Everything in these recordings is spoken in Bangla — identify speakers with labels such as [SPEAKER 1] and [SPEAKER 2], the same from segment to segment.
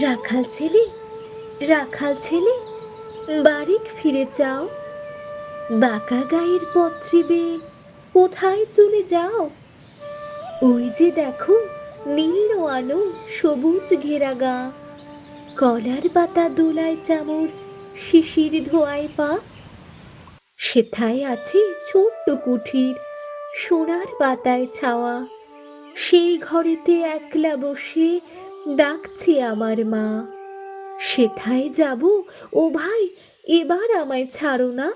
[SPEAKER 1] রাখাল ছেলে রাখাল ছেলে, বাড়িক ফিরে যাও। বাঁকা গায়ের পত্রিবে কোথায় চলে যাও? ওই যে দেখো নীল আনো সবুজ ঘেরা গা। কলার পাতা দোলায় চামর শিশির ধোয়ায় পা। সেথায় আছে ছোট্ট কুঠির সোনার পাতায় ছাওয়া। সেই ঘরেতে একলা বসে ডাকছে আমার মা। সেথায় যাব? ও ভাই, এবার আমায় ছাড়ো না।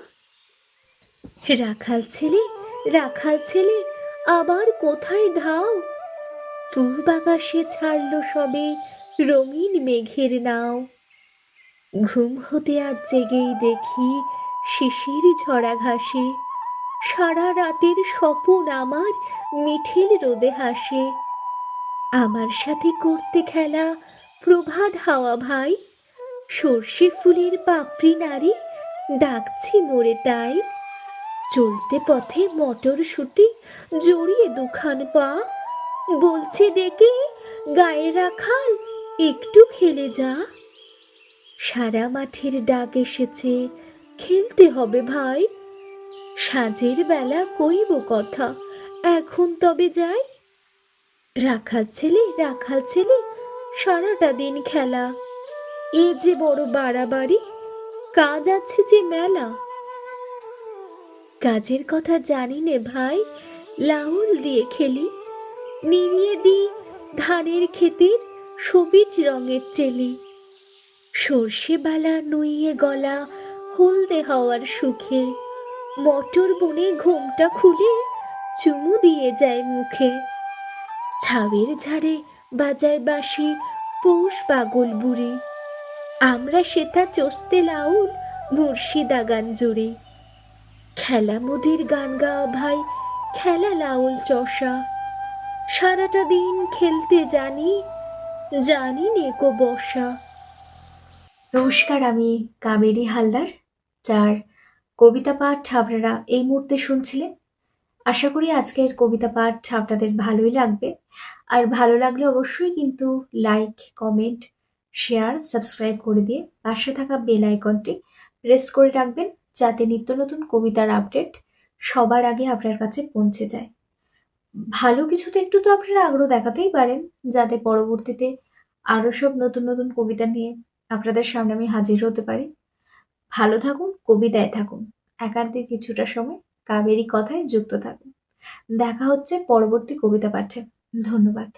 [SPEAKER 1] রাখাল ছেলে রাখাল ছেলে, আবার কোথায় ধাও? পূর্ব আকাশে ছাড়লো সবে রঙিন মেঘের নাও। ঘুম হতে আজ জেগেই দেখি শিশির ঝরা ঘাসে। সারা রাতের স্বপন আমার মিঠিল রোদে হাসে। আমার সাথে করতে খেলা প্রভাত হাওয়া ভাই। সর্ষে ফুলের পাপড়ি নারী, ডাকছি মোরে তাই। চলতে পথে মটর শুটি জড়িয়ে দুখান পা। বলছে ডেকে গায়ে রাখাল, একটু খেলে যা। সারা মাঠের ডাক এসেছে, খেলতে হবে ভাই। সাজের বেলা কইব কথা, এখন তবে যাই। রাখাল ছেলে রাখাল ছেলে, সারাটা দিন খেলা। এ যে বড় বাড়াবাড়ি, কাজ আছে যে মেলা। কাজের কথা জানি নে ভাই, লাউল দিয়ে খেলি। নিড়িয়ে দি ধানের ক্ষেতের সবুজ রঙের চেলি। সর্ষে বালা নুইয়ে গলা হলদে হওয়ার সুখে। মটর বনে ঘোমটা খুলে চুমু দিয়ে যায় মুখে। ছাউয়ের ঝাড়ে বাজায় বাঁশি, পৌষ পাগল বুড়ি। আমরা সেটা চষতে লাউল মুর্শিদা গান জুড়ে। খেলা মুদির গান গাওয়া ভাই, খেলা লাউল চষা। সারাটা দিন খেলতে জানি জানি নেকো বসা।
[SPEAKER 2] নমস্কার, আমি কামেরি হালদার, যার কবিতা পাঠ আপনারা এই মুহূর্তে শুনছিলেন। আশা করি আজকের কবিতা পাঠ আপনাদের ভালোই লাগবে। আর ভালো লাগলে অবশ্যই কিন্তু লাইক কমেন্ট শেয়ার সাবস্ক্রাইব করে দিয়ে পাশে থাকা বেল আইকনটি প্রেস করে রাখবেন যাতে নিত্য নতুন কবিতার আপডেট সবার আগে আপনার কাছে পৌঁছে যায়। ভালো কিছুতে একটু তো আপনারা আগ্রহ দেখাতেই পারেন, যাতে পরবর্তীতে আরও সব নতুন নতুন কবিতা নিয়ে আপনাদের সামনে আমি হাজির হতে পারি। ভালো থাকুন, কবিতায় থাকুন। একান্তে কিছুটা সময় কাবেরী কথায় যুক্ত থাকুন দেখা হচ্ছে পরবর্তী কবিতা পাঠে। ধন্যবাদ।